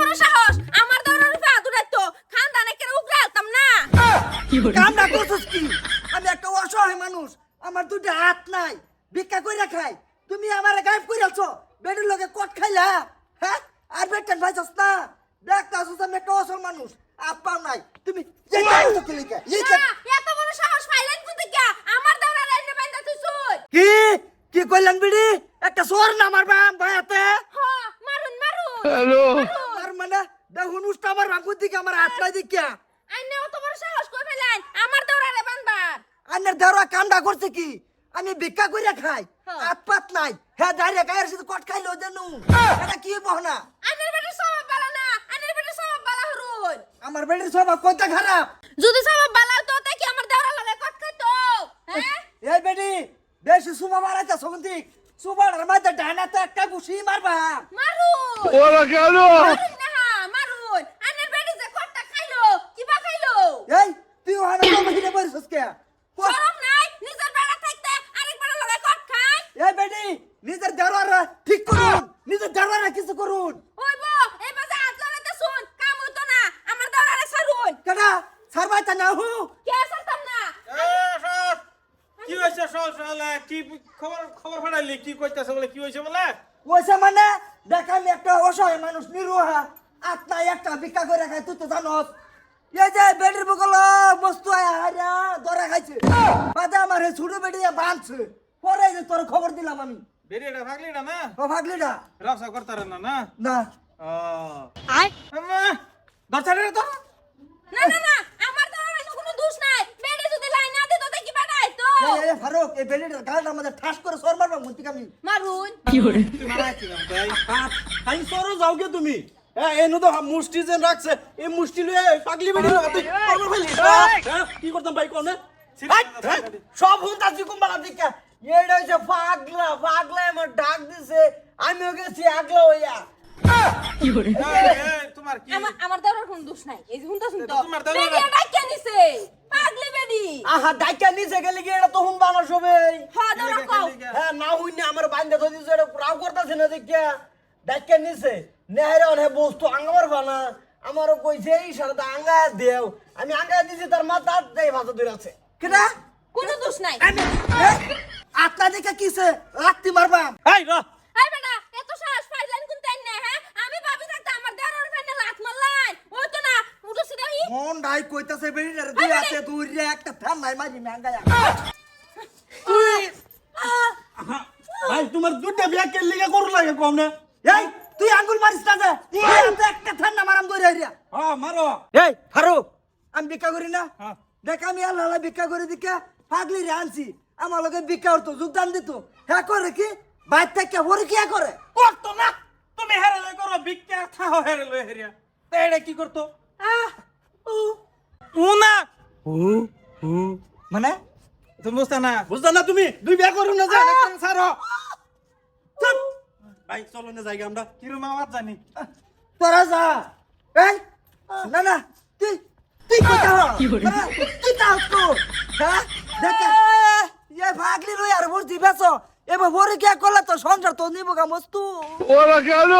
বড় সাহস। আমার দৌড়ার পা দুরাইতো খানদানে কেন উগরালতাম না। কামনা করছিস কি? আমি একটা অসহায় মানুষ। আমার দুটো হাত নাই। ভিক্ষা কইরা খাই। তুমি আমার গায়েব কইরাছ। বেডের লগে কট খাইলা? হ্যাঁ? আর বেটান ভাইছস না? দেখতা আসুস আমি একটা অসহায় মানুষ। আপা নাই। তুমি এত বড় সাহস পাইলেন কোথা গিয়া? আমার এনে বাইন্দা তুই কি? কি কইলেন বিড়ি? একটা সোর না মারবা ভাইয়াতে হ মারুন মারুন আর মানে দেখুন ভাঙ্গুর দিকে আমার নাই দিকে আইনে অত বড় সাহস কই ফেলেন আমার দৌড়ারে বানবার। আন্নের দেওয়া কামটা করছে কি? আমি ভিক্ষা কইরা খাই। হাত পাত নাই। হ্যাঁ দাঁড়িয়ে গায়ের সাথে কট খাইলো জানু। এটা কি বহনা আইনের বেটে স্বভাব বালা না। আইনের বেটে স্বভাব বালা হরুন আমার বেটির স্বভাব কত খারাপ। যদি স্বভাব বালা হতো তা কি আমার দৌড়া লাগে কট খাইতো? হ্যাঁ? এই বেটি বেশি সুমা মারাইতে সগন্তি সুবার মাঝে ডানাতে একটা ঘুষি মারবা। মারুন ওরা কেন মারুন না হা, মারুন আইনের বেটে যে কটটা খাইলো কিবা খাইলো এই তুই ওখানে বাহিরে বসছিস কে? শরম নাই নিজের বেড়া থাকতে আরেক বেড়া লগে কট খাই। এই বেটি নিজের দেওয়ার ঠিক করুন নিজের দেওয়ার কিছু করুন। ওই বো এই বাজে হাত লড়াইতে শুন কাম হইতো না আমার দৌড়ারে সারুন কেডা? সারবাইতা না হু। কে সারতাম না? কি হয়েছে সল সলে কি খবর খবর ফাটাইলি কি কইতাছে বলে কি বলে? মানে দেখ আমি একটা অসহায় মানুষ নিরুহা। আত্মা একটা ভিক্ষা করে খাই তুই তো জানস। এই যে বেডির বগল বস্তু হারিয়া ধরা খাইছে। বাদে আমার ছোট বেডি বাঁধছে। পরে যে তোর খবর দিলাম আমি। বেরিয়েটা ভাগলি না না ও ভাগলিটা রাবসা করতারে না না? না। ও। আম্মা দরছাড়ে তো না না না আমার তো কোনো দোষ নাই। বেড়ে যদি লাইন না দিত তে কি বাড়াই তো এই, এই, ফারুক এই বেডিটার গালটা আমাদের ঠাস করে সর মারবা মুন্তি আমি মারুন। তুই মারাইছি না তাই? আমি সরো যাও গে তুমি। হ্যাঁ এনু তো মুষ্টি যেন রাখছে এই মুষ্টি লয়ে পাগলি বেড়ি লাগা তুই পাগল ফেলি হ্যাঁ কি করতাম ভাই কোনে সব হুন্তা চিকুম্বালা দিকা এইটা হইছে পাগলা পাগলা আমার ডাক দিছে আমিও গেছি আগলা হইয়া তোমার কি আমার আমার কোনো দোষ নাই এই হুনতা শুনতো তোমার ডাইকা নিছে পাগলি বেডি আহা ডাইকা নিচে গেলে কি এটা তো হুনবা না সবাই হ্যাঁ কও হ্যাঁ না হইনি আমার বান্ধে তো দিছে এটা রাও করতেছে না দেখিয়া ডাইকা নিছে নেহারে অনেক বস্তু আঙ্গামার ফানা আমারও কইছে এই সারাটা আঙ্গায় দেও। আমি আঙ্গায় দিছি তার মাথা দেই ভাষা ধরে আছে। কেটা কোনো দোষ নাই। আত্মা দেখে কিসে লাত্তি মারবা এই র। এই বেটা এত সাহস পাইলেন কোন তাই না হ্যাঁ? আমি ভাবি থাকতে আমার দৌড়ার ফাইনে লাত মারলাই ওই তো না উঠো সিধা হি। মন ডাই কইতাছে বেরিটারে দুই আছে দুই রে একটা থাম নাই মাঝি ম্যাঙ্গায়া ভাই তোমার দুটা বিয়া কে লিগা করু লাগে কম না? এই তুই আঙ্গুল মারিস না যে? তুই একটা ঠান্ডা মারাম ধরে আইরা। হ্যাঁ মারো। এই ফারুক! আমি ভিক্ষা করি না। হ্যাঁ। দেখ আমি আল্লাহ আল্লাহ ভিক্ষা করে দিকে। পাগলি রে আনছি। আমার লগে ভিক্ষা করতো যোগদান দিত। হ্যাঁ করে কি? বাইর থেকে ভরে কি করে? করতো না। তুমি হেরে লই করো ভিক্ষা থাও হেরে লই হেরিয়া। তে এটা কি করতো? ও না। মানে? তুমি বুঝতে না। বুঝছ না তুমি? দুই বিয়া করু না যা সারো ভাই চলো না যাই আমরা। কিরম আওয়াজ জানি? তোরা যা। এই না না তুই তুই কোথা তুই তাও তো? হ্যাঁ? দেখ। এ ভাগলি রই আর বসি দিবেছ এবার ভরে কি করলে তো সংসার তো নিবো গা মস্তু। ওরা কেন?